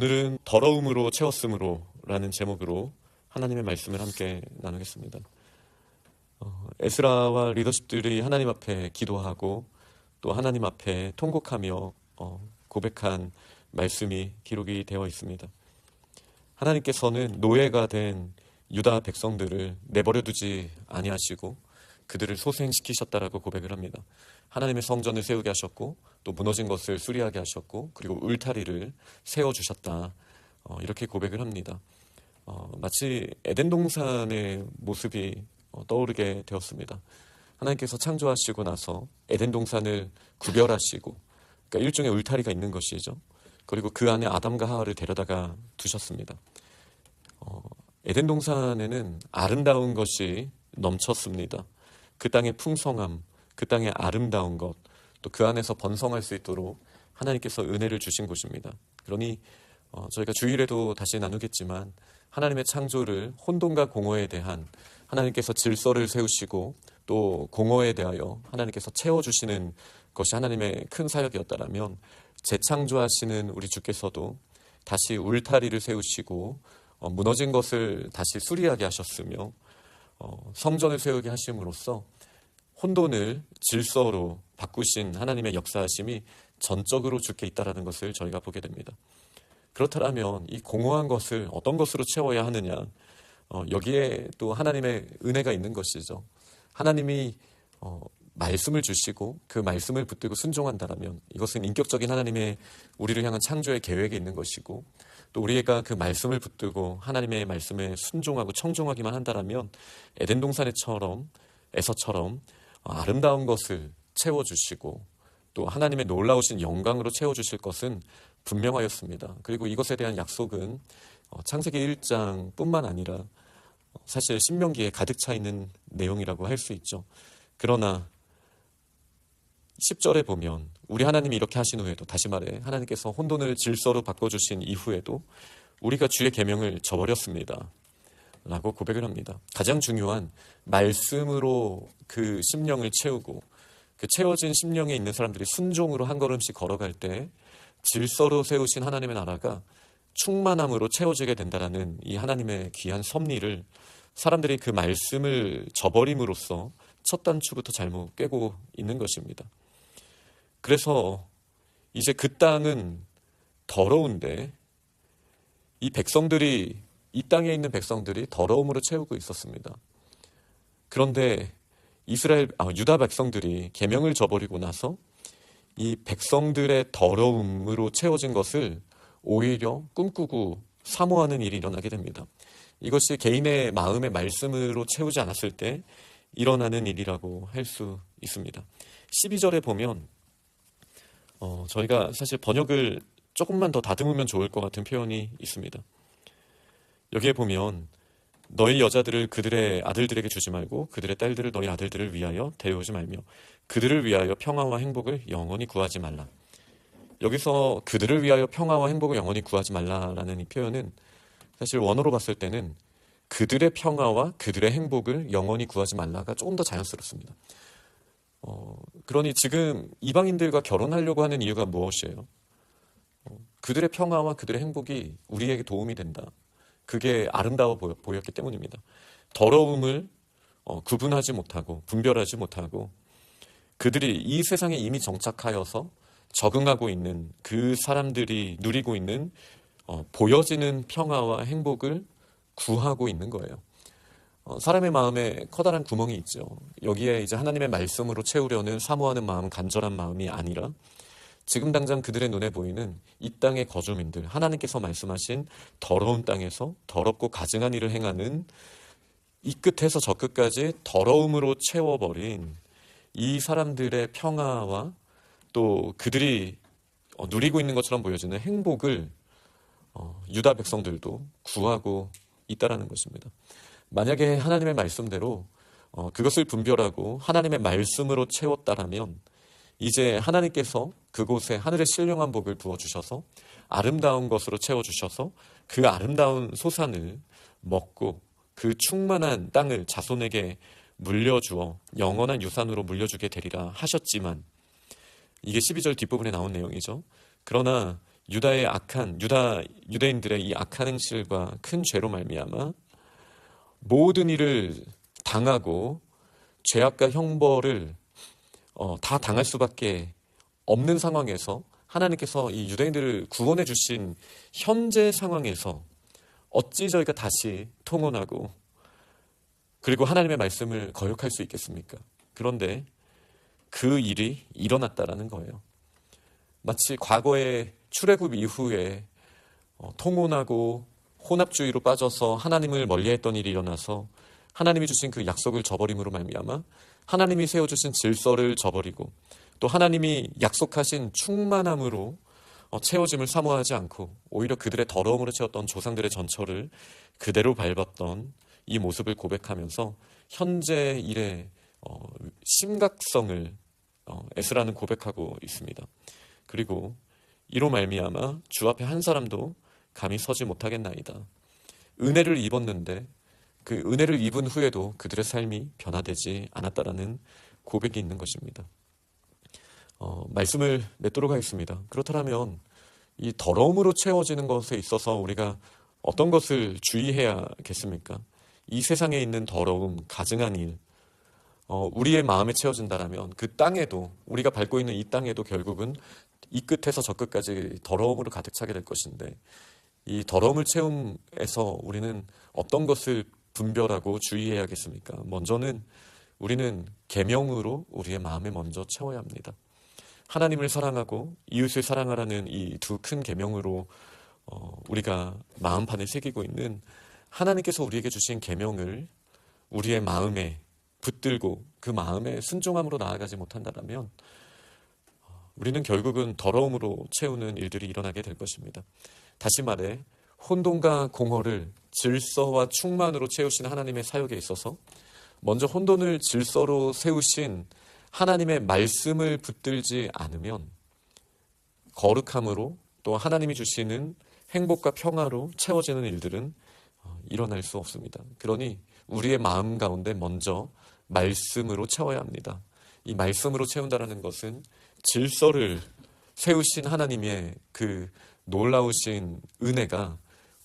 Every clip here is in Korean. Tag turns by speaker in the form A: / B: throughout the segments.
A: 오늘은 더러움으로 채웠으므로 라는 제목으로 하나님의 말씀을 함께 나누겠습니다. 어, 에스라와 리더십들이 하나님 앞에 기도하고 또 하나님 앞에 통곡하며 어, 고백한 말씀이 기록이 되어 있습니다. 하나님께서는 노예가 된 유다 백성들을 내버려 두지 아니하시고 그들을 소생시키셨다라고 고백을 합니다. 하나님의 성전을 세우게 하셨고 또 무너진 것을 수리하게 하셨고 그리고 울타리를 세워 주셨다. 어, 이렇게 고백을 합니다. 어, 마치 에덴 동산의 모습이 어, 떠오르게 되었습니다. 하나님께서 창조하시고 나서 에덴 동산을 구별하시고 그러니까 일종의 울타리가 있는 것이죠. 그리고 그 안에 아담과 하와를 데려다가 두셨습니다. 어, 에덴 동산에는 아름다운 것이 넘쳤습니다. 그 땅의 풍성함, 그 땅의 아름다운 것, 또 그 안에서 번성할 수 있도록 하나님께서 은혜를 주신 곳입니다. 그러니 어, 저희가 주일에도 다시 나누겠지만 하나님의 창조를 혼돈과 공허에 대한 하나님께서 질서를 세우시고 또 공허에 대하여 하나님께서 채워주시는 것이 하나님의 큰 사역이었다라면 재창조하시는 우리 주께서도 다시 울타리를 세우시고 어, 무너진 것을 다시 수리하게 하셨으며 어, 성전을 세우게 하심으로써 혼돈을 질서로 바꾸신 하나님의 역사하심이 전적으로 주께 있다라는 것을 저희가 보게 됩니다. 그렇다면 이 공허한 것을 어떤 것으로 채워야 하느냐? 어, 여기에 또 하나님의 은혜가 있는 것이죠. 하나님이 어, 말씀을 주시고 그 말씀을 붙들고 순종한다라면 이것은 인격적인 하나님의 우리를 향한 창조의 계획이 있는 것이고 또 우리가 그 말씀을 붙들고 하나님의 말씀에 순종하고 청종하기만 한다라면 에덴 동산에처럼 에서처럼 아름다운 것을 채워주시고 또 하나님의 놀라우신 영광으로 채워주실 것은 분명하였습니다. 그리고 이것에 대한 약속은 어, 창세기 1장 뿐만 아니라 사실 신명기에 가득 차 있는 내용이라고 할 수 있죠. 그러나 10절에 보면 우리 하나님이 이렇게 하신 후에도 다시 말해 하나님께서 혼돈을 질서로 바꿔주신 이후에도 우리가 주의 계명을 저버렸습니다. 라고 고백을 합니다. 가장 중요한 말씀으로 그 심령을 채우고 그 채워진 심령에 있는 사람들이 순종으로 한 걸음씩 걸어갈 때 질서로 세우신 하나님의 나라가 충만함으로 채워지게 된다라는 이 하나님의 귀한 섭리를 사람들이 그 말씀을 저버림으로써 첫 단추부터 잘못 깨고 있는 것입니다. 그래서 이제 그 땅은 더러운데 이 백성들이 이 땅에 있는 백성들이 더러움으로 채우고 있었습니다. 그런데 이스라엘 아, 유다 백성들이 계명을 저버리고 나서 이 백성들의 더러움으로 채워진 것을 오히려 꿈꾸고 사모하는 일이 일어나게 됩니다. 이것이 개인의 마음의 말씀으로 채우지 않았을 때 일어나는 일이라고 할 수 있습니다. 12절에 보면 어, 저희가 사실 번역을 조금만 더 다듬으면 좋을 것 같은 표현이 있습니다. 여기에 보면 너희 여자들을 그들의 아들들에게 주지 말고 그들의 딸들을 너희 아들들을 위하여 데려오지 말며 그들을 위하여 평화와 행복을 영원히 구하지 말라. 여기서 그들을 위하여 평화와 행복을 영원히 구하지 말라라는 이 표현은 사실 원어로 봤을 때는 그들의 평화와 그들의 행복을 영원히 구하지 말라가 조금 더 자연스럽습니다. 어, 그러니 지금 이방인들과 결혼하려고 하는 이유가 무엇이에요? 어, 그들의 평화와 그들의 행복이 우리에게 도움이 된다. 그게 아름다워 보였기 때문입니다. 더러움을 어, 구분하지 못하고 분별하지 못하고 그들이 이 세상에 이미 정착하여서 적응하고 있는 그 사람들이 누리고 있는 어, 보여지는 평화와 행복을 구하고 있는 거예요. 어, 사람의 마음에 커다란 구멍이 있죠. 여기에 이제 하나님의 말씀으로 채우려는 사모하는 마음, 간절한 마음이 아니라 지금 당장 그들의 눈에 보이는 이 땅의 거주민들, 하나님께서 말씀하신 더러운 땅에서 더럽고 가증한 일을 행하는 이 끝에서 저 끝까지 더러움으로 채워버린 이 사람들의 평화와 또 그들이 어, 누리고 있는 것처럼 보여지는 행복을 어, 유다 백성들도 구하고 있다라는 것입니다. 만약에 하나님의 말씀대로 어, 그것을 분별하고 하나님의 말씀으로 채웠다라면 이제 하나님께서 그곳에 하늘의 신령한 복을 부어주셔서 아름다운 것으로 채워주셔서 그 아름다운 소산을 먹고 그 충만한 땅을 자손에게 물려주어 영원한 유산으로 물려주게 되리라 하셨지만 이게 12절 뒷부분에 나온 내용이죠. 그러나 유다의 악한 유다 유대인들의 이 악한 행실과 큰 죄로 말미암아 모든 일을 당하고 죄악과 형벌을 어, 다 당할 수밖에 없는 상황에서 하나님께서 이 유대인들을 구원해 주신 현재 상황에서 어찌 저희가 다시 통혼하고 그리고 하나님의 말씀을 거역할 수 있겠습니까? 그런데 그 일이 일어났다라는 거예요. 마치 과거의 출애굽 이후에 어, 통혼하고 혼합주의로 빠져서 하나님을 멀리했던 일이 일어나서 하나님이 주신 그 약속을 저버림으로 말미암아 하나님이 세워 주신 질서를 저버리고 또 하나님이 약속하신 충만함으로 어, 채워짐을 사모하지 않고 오히려 그들의 더러움으로 채웠던 조상들의 전철을 그대로 밟았던 이 모습을 고백하면서 현재 일의 어, 심각성을 어, 에스라는 고백하고 있습니다. 그리고 이로 말미암아 주 앞에 한 사람도 감히 서지 못하겠나이다. 은혜를 입었는데 그 은혜를 입은 후에도 그들의 삶이 변화되지 않았다라는 고백이 있는 것입니다. 어, 말씀을 맺도록 하겠습니다. 그렇다면 이 더러움으로 채워지는 것에 있어서 우리가 어떤 것을 주의해야겠습니까? 이 세상에 있는 더러움, 가증한 일, 어, 우리의 마음에 채워진다라면 그 땅에도 우리가 밟고 있는 이 땅에도 결국은 이 끝에서 저 끝까지 더러움으로 가득 차게 될 것인데 이 더러움을 채움에서 우리는 어떤 것을 분별하고 주의해야겠습니까? 먼저는 우리는 계명으로 우리의 마음에 먼저 채워야 합니다. 하나님을 사랑하고 이웃을 사랑하라는 이 두 큰 계명으로 어, 우리가 마음판에 새기고 있는 하나님께서 우리에게 주신 계명을 우리의 마음에 붙들고 그 마음에 순종함으로 나아가지 못한다면 우리는 결국은 더러움으로 채우는 일들이 일어나게 될 것입니다. 다시 말해 혼돈과 공허를 질서와 충만으로 채우신 하나님의 사역에 있어서 먼저 혼돈을 질서로 세우신 하나님의 말씀을 붙들지 않으면 거룩함으로 또 하나님이 주시는 행복과 평화로 채워지는 일들은 어, 일어날 수 없습니다. 그러니 우리의 마음 가운데 먼저 말씀으로 채워야 합니다. 이 말씀으로 채운다는 것은 질서를 세우신 하나님의 그 놀라우신 은혜가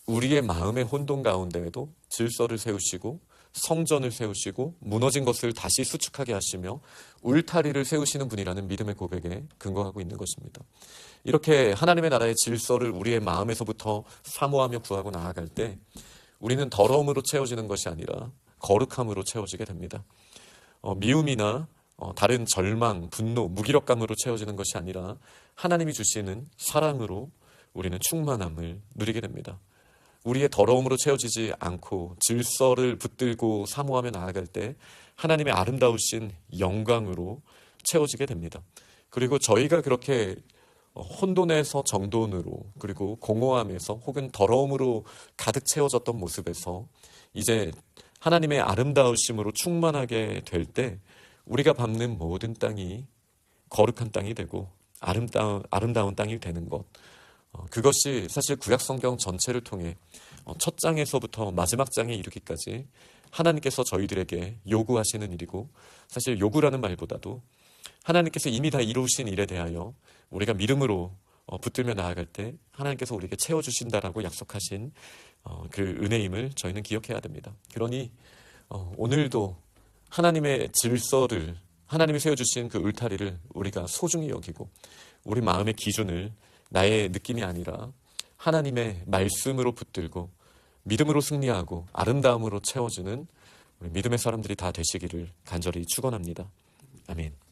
A: 우리의 마음의 혼돈 가운데에도 질서를 세우시고 성전을 세우시고 무너진 것을 다시 수축하게 하시며 울타리를 세우시는 분이라는 믿음의 고백에 근거하고 있는 것입니다. 이렇게 하나님의 나라의 질서를 우리의 마음에서부터 사모하며 구하고 나아갈 때 우리는 더러움으로 채워지는 것이 아니라 거룩함으로 채워지게 됩니다. 어, 미움이나 어, 다른 절망, 분노, 무기력감으로 채워지는 것이 아니라 하나님이 주시는 사랑으로 우리는 충만함을 누리게 됩니다. 우리의 더러움으로 채워지지 않고 질서를 붙들고 사모하며 나아갈 때 하나님의 아름다우신 영광으로 채워지게 됩니다. 그리고 저희가 그렇게 혼돈에서 정돈으로 그리고 공허함에서 혹은 더러움으로 가득 채워졌던 모습에서 이제 하나님의 아름다우심으로 충만하게 될 때 우리가 밟는 모든 땅이 거룩한 땅이 되고 아름다운 아름다운 땅이 되는 것 어, 그것이 사실 구약 성경 전체를 통해 어, 첫 장에서부터 마지막 장에 이르기까지 하나님께서 저희들에게 요구하시는 일이고 사실 요구라는 말보다도 하나님께서 이미 다 이루신 일에 대하여 우리가 믿음으로 어, 붙들며 나아갈 때 하나님께서 우리에게 채워주신다라고 약속하신 그 은혜임을 저희는 기억해야 됩니다. 그러니 오늘도 하나님의 질서를 하나님이 세워주신 그 울타리를 우리가 소중히 여기고 우리 마음의 기준을 나의 느낌이 아니라 하나님의 말씀으로 붙들고 믿음으로 승리하고 아름다움으로 채워주는 믿음의 사람들이 다 되시기를 간절히 축원합니다. 아멘.